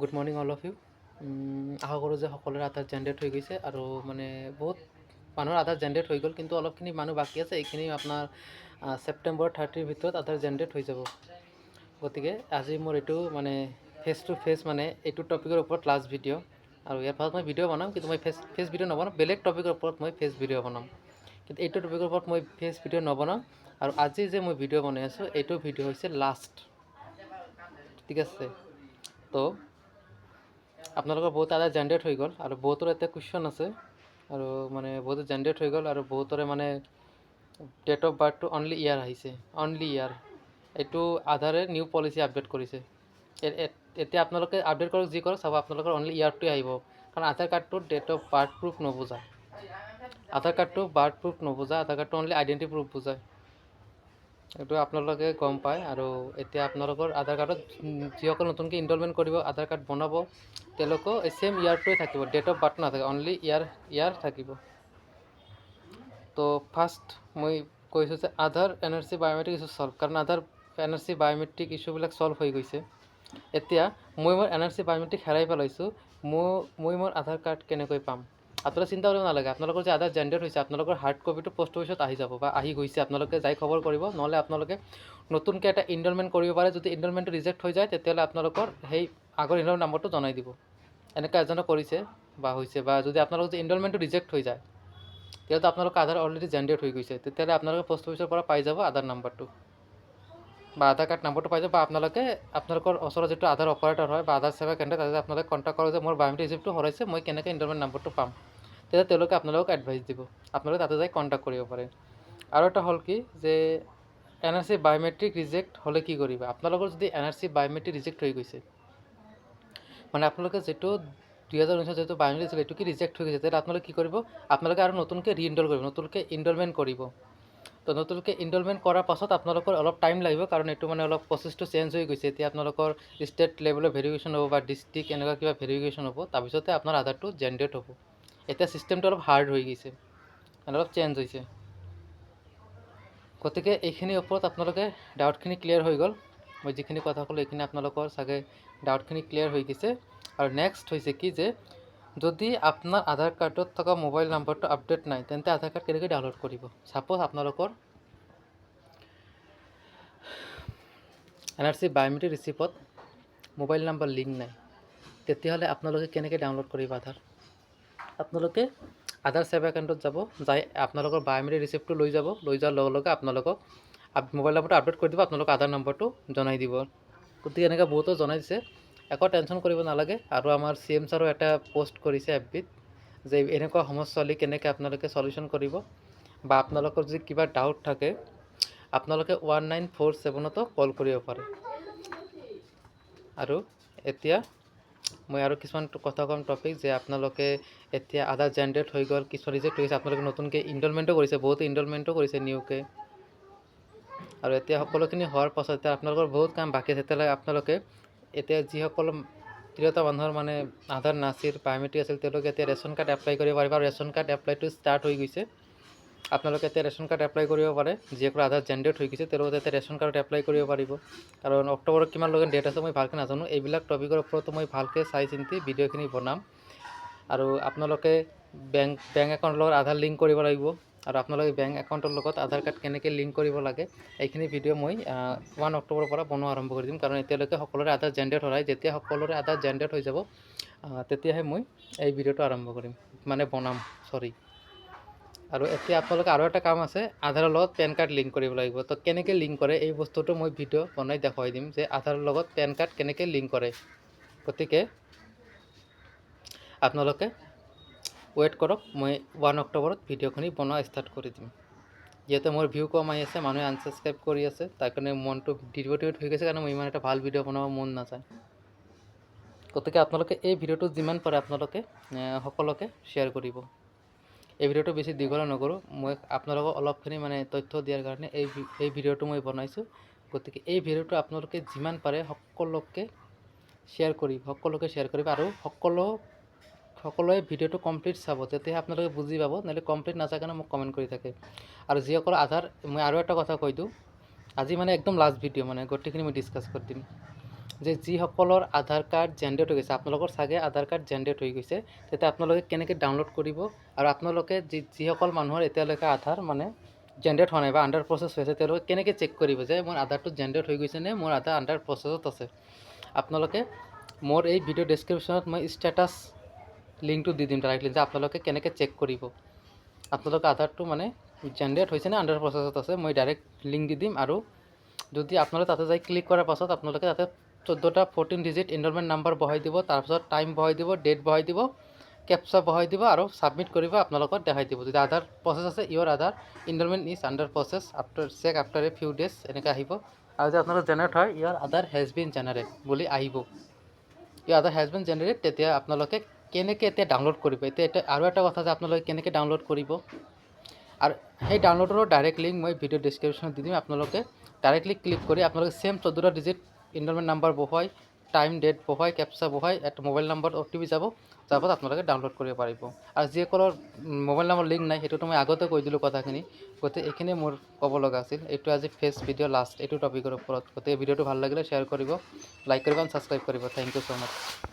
Good morning all of you আশা কৰোঁ যে সকলোৰে আধাৰ জেনেৰেট হৈ গৈছে আৰু মানে বহুত মানুহৰ আধাৰ জেনেৰেট হৈ গ'ল, কিন্তু অলপখিনি মানুহ বাকী আছে, এইখিনি আপোনাৰ ছেপ্টেম্বৰ থাৰ্টিৰ ভিতৰত আধাৰ জেনেৰেট হৈ যাব। গতিকে আজি মোৰ এইটো মানে ফেচ টু ফেচ মানে এইটো টপিকৰ ওপৰত লাষ্ট ভিডিঅ' আৰু ইয়াৰ পাছত মই ভিডিঅ' বনাম, কিন্তু মই ফেচ ফেচ ভিডিঅ' নবনাম, বেলেগ টপিকৰ ওপৰত মই ফেচ ভিডিঅ' বনাম। কিন্তু এইটো টপিকৰ ওপৰত মই ফেচ ভিডিঅ' নবনাম। আৰু আজি যে মই ভিডিঅ' বনাই আছোঁ, এইটো ভিডিঅ' হৈছে লাষ্ট ঠিক আছে? তো আপোনালোকৰ বহুত আধাৰ জেনেৰেট হৈ গ'ল আৰু বহুতৰ এতিয়া কুৱেশ্যন আছে। আৰু মানে বহুতো জেনেৰেট হৈ গ'ল আৰু বহুতৰে মানে ডেট অফ বাৰ্থটো অনলি ইয়াৰ আহিছে অনলি ইয়াৰ এইটো আধাৰে নিউ পলিচি আপডেট কৰিছে। এতিয়া আপোনালোকে আপডেট কৰক, যি কৰক, চাব আপোনালোকৰ অনলি ইয়াৰটোৱে আহিব। কাৰণ আধাৰ কাৰ্ডটোত ডেট অফ বাৰ্থ প্ৰুফ নুবুজায় আধাৰ কাৰ্ডটো বাৰ্থ প্ৰুফ নুবুজায় আধাৰ কাৰ্ডটো অনলি আইডেণ্টি প্ৰুফ বুজায়। এইটো আপোনালোকে গম পায় আৰু এতিয়া আপোনালোকৰ আধাৰ কাৰ্ডত যিসকল নতুনকৈ ইনৰলমেণ্ট কৰিব, আধাৰ কাৰ্ড বনাব তেওঁলোকেও এই ছেম ইয়াৰটোৱে থাকিব ডেট অফ বাৰ্থ নাথাকে অনলি ইয়াৰ ইয়াৰ থাকিব। তো ফাৰ্ষ্ট মই কৈছোঁ যে Aadhaar N R C biometric issue solve কাৰণ Aadhaar N R C biometric ইছ্যুবিলাক solve হৈ গৈছে। এতিয়া মই মোৰ এন আৰ চি বায়'মেট্ৰিক হেৰাই পেলাইছোঁ মই মই মোৰ আধাৰ কাৰ্ড কেনেকৈ পাম? আপোনালোকে চিন্তা কৰিব নালাগে। আপোনালোকৰ যে আধাৰ জেনেৰেট হৈছে, আপোনালোকৰ হাৰ্ড কপিটো পোষ্ট অফিচত আহি যাব বা আহি গৈছে। আপোনালোকে যাই খবৰ কৰিব, নহ'লে আপোনালোকে নতুনকৈ এটা ইনৰলমেণ্ট কৰিব পাৰে। যদি ইনৰলমেণ্টটো ৰিজেক্ট হৈ যায়, তেতিয়াহ'লে আপোনালোকৰ সেই আগৰ ইনৰল নাম্বাৰটো জনাই দিব। এনেকৈ এজনে কৰিছে বা হৈছে বা যদি আপোনালোকৰ যদি ইনৰলমেণ্টটো ৰিজেক্ট হৈ যায় তেতিয়াতো আপোনালোকৰ আধাৰ অলৰেডি জেনেৰেট হৈ গৈছে। তেতিয়াহ'লে আপোনালোকে পোষ্ট অফিচৰ পৰা পাই যাব আধাৰ নাম্বাৰটো বা আধাৰ কাৰ্ড নাম্বাৰটো পাই যাব বা আপোনালোকে, আপোনালোকৰ ওচৰত যিটো আধাৰ অপাৰেটৰ হয় বা আধাৰ সেৱা কেন্দ্ৰ, তাতে আপোনালোকে কণ্টেক্ট কৰক যে মোৰ বায়'মেট্ৰিক ৰিচিপ্টটো হেৰাইছে, মই কেনেকৈ ইনৰলমেণ্ট নাম্বাৰটো পাম। তেতিয়া তেওঁলোকে আপোনালোকক এডভাইচ দিব। আপোনালোকে তাতে যাই কণ্টেক্ট কৰিব পাৰে। আৰু এটা হ'ল কি যে N R C biometric reject হ'লে কি কৰিবা? আপোনালোকৰ যদি N R C biometric reject হৈ গৈছে মানে আপোনালোকে যিটো দুহেজাৰ ঊনৈছত যিটো বায়'মেট্ৰিক আছিলে এইটো কি ৰিজেক্ট হৈ গৈছে, তেতিয়া আপোনালোকে কি কৰিব? আপোনালোকে আৰু নতুনকৈ ৰি ইনৰল কৰিব, নতুনকৈ ইনৰলমেণ্ট কৰিব। তো নতুনকৈ ইনৰলমেণ্ট কৰাৰ পাছত আপোনালোকৰ অলপ টাইম লাগিব, কাৰণ এইটো মানে অলপ প্ৰচেছটো চেঞ্জ হৈ গৈছে। এতিয়া আপোনালোকৰ ষ্টেট লেভেলৰ ভেৰিফিকেশ্যন হ'ব বা ডিষ্ট্ৰিক্ট এনেকুৱা কিবা ভেৰিফিকেশ্যন হ'ব, তাৰপিছতে আপোনাৰ আধাৰটো জেনেৰেট হ'ব। এতিয়া ছিষ্টেমটো অলপ হাৰ্ড হৈ গৈছে মানে অলপ চেঞ্জ হৈছে। গতিকে এইখিনিৰ ওপৰত আপোনালোকে ডাউটখিনি ক্লিয়াৰ হৈ গ'ল। মই যিখিনি কথা ক'লোঁ, এইখিনি আপোনালোকৰ চাগে ডাউটখিনি ক্লিয়াৰ হৈ গৈছে। আৰু নেক্সট হৈছে কি যে যদি আপোনাৰ আধাৰ কাৰ্ডত থকা মোবাইল নাম্বাৰটো আপডেট নাই, তেন্তে আধাৰ কাৰ্ড কেনেকৈ ডাউনলোড কৰিব? ছাপ'জ আপোনালোকৰ এন আৰ চি বায়'মেট্ৰিক ৰিচিপ্টত মোবাইল নাম্বাৰ লিংক নাই, তেতিয়াহ'লে আপোনালোকে কেনেকৈ ডাউনলোড কৰিব আধাৰ? আপোনালোকে আধাৰ সেৱা কেন্দ্ৰত যাব, যাই আপোনালোকৰ বায়'মেট্ৰিক ৰিচিপ্টটো লৈ যাব, লৈ যোৱাৰ লগে লগে আপোনালোকক মোবাইল নম্বৰটো আপডেট কৰি দিব আপোনালোকৰ আধাৰ নম্বৰটো জনাই দিব। গতিকে এনেকৈ বহুতো জনাই দিছে একো টেনশ্যন কৰিব নালাগে। আৰু আমাৰ চি এম ছাৰো এটা পষ্ট কৰিছে এফ বিত যে এনেকুৱা সমস্যা হ'লে কেনেকৈ আপোনালোকে চলিউশ্যন কৰিব। বা আপোনালোকৰ যদি কিবা ডাউট থাকে, আপোনালোকে ওৱান নাইন ফ'ৰ ছেভেনতো কল কৰিব পাৰে। আৰু এতিয়া মই আৰু কিছুমান কথা ক'ম টপিক যে আপোনালোকে এতিয়া আধাৰ জেনেৰেট হৈ গ'ল কিছুমান ৰিজেক্ট হৈ আপোনালোকে নতুনকৈ ইনৰলমেণ্টো কৰিছে, বহুতো ইনৰলমেণ্টো কৰিছে নিউকৈ আৰু এতিয়া সকলোখিনি হোৱাৰ পাছত এতিয়া আপোনালোকৰ বহুত কাম বাকী আছে, তেতিয়াহ'লে আপোনালোকে এতিয়া যিসকল তিৰোতা মানুহৰ মানে আধাৰ নাছিল বায়'মেট্ৰিক আছিল, তেওঁলোকে এতিয়া ৰেচন কাৰ্ড এপ্লাই কৰিব পাৰিব আৰু ৰেচন কাৰ্ড এপ্লাইটো ষ্টাৰ্ট হৈ গৈছে। আপোনালোকে এতিয়া ৰেচন কাৰ্ড এপ্লাই কৰিব পাৰে, যিসকল আধাৰ জেনেৰেট হৈ গৈছে, তেওঁলোকে এতিয়া ৰেচন কাৰ্ড এপ্লাই কৰিব পাৰিব। কাৰণ অক্টোবৰত কিমানলৈকে ডেট আছে মই ভালকৈ নাজানো, এইবিলাক টপিকৰ ওপৰতো মই ভালকৈ চাই চিন্তি ভিডিঅ'খিনি বনাম। আৰু আপোনালোকে বেংক বেংক একাউণ্টৰ লগত আধাৰ লিংক কৰিব লাগিব। আৰু আপোনালোকে বেংক একাউণ্টৰ লগত আধাৰ কাৰ্ড কেনেকৈ লিংক কৰিব লাগে, এইখিনি ভিডিঅ' মই ওৱান অক্টোবৰৰ পৰা বনোৱা আৰম্ভ কৰি দিম। কাৰণ এতিয়ালৈকে সকলোৰে আধাৰ জেনেৰেট হোৱাই যেতিয়া সকলোৰে আধাৰ জেনেৰেট হৈ যাব তেতিয়াহে মই এই ভিডিঅ'টো আৰম্ভ কৰিম। মানে বনাম চৰি আৰু এতিয়া আপোনালোকে আৰু এটা কাম আছে, আধাৰৰ লগত পেন কাৰ্ড লিংক কৰিব লাগিব। তো কেনেকৈ লিংক কৰে, এই বস্তুটো মই ভিডিঅ' বনাই দেখুৱাই দিম যে আধাৰৰ লগত পেন কাৰ্ড কেনেকৈ লিংক কৰে। গতিকে, আপোনালোকে ৱেইট কৰক মই ওৱান অক্টোবৰত ভিডিঅ'খিনি বনোৱা ষ্টাৰ্ট কৰি দিম। যিহেতু মোৰ ভিউ কম আহি আছে, মানুহে আনছাবস্ক্ৰাইব কৰি আছে, তাৰ কাৰণে মনটো ডিমটিভেট হৈ গৈছে কাৰণে মই ইমান এটা ভালো ভিডিঅ' বনাব মন নাযায়। গতিকে আপোনালোকে এই ভিডিঅ'টো যিমান পাৰে আপোনালোকে সকলোকে শ্বেয়াৰ কৰিব। এই ভিডিঅ'টো বেছি দীঘল নকৰোঁ, মই আপোনালোকক অলপখিনি মানে তথ্য দিয়াৰ কাৰণে এই এই ভিডিঅ'টো মই বনাইছোঁ। গতিকে এই ভিডিঅ'টো আপোনালোকে যিমান পাৰে সকলোকে শ্বেয়াৰ কৰিব, সকলোকে শ্বেয়াৰ কৰিব আৰু সকলো সকলোৱে ভিডিঅ'টো কমপ্লিট চাব, তেতিয়াহে আপোনালোকে বুজি পাব, নহ'লে কমপ্লিট নাচায় কাৰণে মোক কমেণ্ট কৰি থাকে। আৰু যিসকল আধাৰ, মই আৰু এটা কথা কৈ দিওঁ, আজি মানে একদম লাষ্ট ভিডিঅ' মানে গোটেইখিনি মই ডিছকাছ কৰি দিম। যে যিসকলৰ আধাৰ কাৰ্ড জেনেৰেট হৈ গৈছে, আপোনালোকৰ চাগে আধাৰ কাৰ্ড জেনেৰেট হৈ গৈছে, তেতিয়া আপোনালোকে কেনেকৈ ডাউনলোড কৰিব আৰু আপোনালোকে যি, যিসকল মানুহৰ এতিয়ালৈকে আধাৰ মানে জেনেৰেট হোৱা নাই বা আণ্ডাৰ প্ৰচেছ হৈ আছে, তেওঁলোকে কেনেকৈ চেক কৰিব যে মোৰ আধাৰটো জেনেৰেট হৈ গৈছে নে মোৰ আধাৰ আণ্ডাৰ প্ৰচেছত আছে। আপোনালোকে মোৰ এই ভিডিঅ' ডেছক্ৰিপশ্যনত মই ষ্টেটাছ লিংকটো দি দিম ডাইৰেক্টলি যে আপোনালোকে কেনেকৈ চেক কৰিব। আপোনালোকৰ আধাৰটো মানে জেনেৰেট হৈছে নে আণ্ডাৰ প্ৰচেছত আছে, মই ডাইৰেক্ট লিংক দি দিম আৰু যদি আপোনালোকে তাতে যাই ক্লিক কৰাৰ পাছত আপোনালোকে তাতে চৈধ্যটা ফৰ্টিন ডিজিট এনৰলমেণ্ট নাম্বাৰ বহাই দিব তাৰপিছত টাইম বহাই দিব ডেট বহাই দিব কেপচা বহাই দিব আৰু ছাবমিট কৰিব আপোনালোকক দেখাই দিব। যদি আধাৰ প্ৰচেছ আছে your Aadhaar enrolment is under process after check after a few days এনেকৈ আহিব। আৰু যদি আপোনালোকৰ জেনেৰেট হয় ইয়ৰ আধাৰ হেজ বিন জেনেৰেট বুলি আহিব। ইয়ৰ আধাৰ হেজ বিন জেনেৰেট তেতিয়া আপোনালোকে কেনেকৈ এতিয়া ডাউনলোড কৰিব? এতিয়া এতিয়া আৰু এটা কথা যে আপোনালোকে কেনেকৈ ডাউনলোড কৰিব? আৰু সেই ডাউনলোডৰো ডাইৰেক্ট লিংক মই ভিডিঅ' ডিছক্ৰিপশ্যনত দি দিম আপোনালোকে। ডাইৰেক্টলি ক্লিক কৰি আপোনালোকে ছেম চৈধ্যটা ডিজিট ইনৰলমেণ্ট নাম্বাৰ বহুৱাই টাইম ডেট বহুৱাই কেপচা বহুৱাই এটা মোবাইল নাম্বাৰত অ' টি পি যাব তাৰ পাছত আপোনালোকে ডাউনলোড কৰিব পাৰিব। আৰু যিসকলৰ মোবাইল নম্বৰ লিংক নাই, সেইটোতো মই আগতে কৈ দিলোঁ কথাখিনি। গতিকে এইখিনিয়ে মোৰ ক'ব লগা আছিল। এইটো আজি ফেষ্ট ভিডিঅ' লাষ্ট এইটো টপিকৰ ওপৰত। গতিকে ভিডিঅ'টো ভালো লাগিলে শ্বেয়াৰ কৰিব লাইক কৰিব আৰু ছাবস্ক্ৰাইব কৰিব। Thank you so' much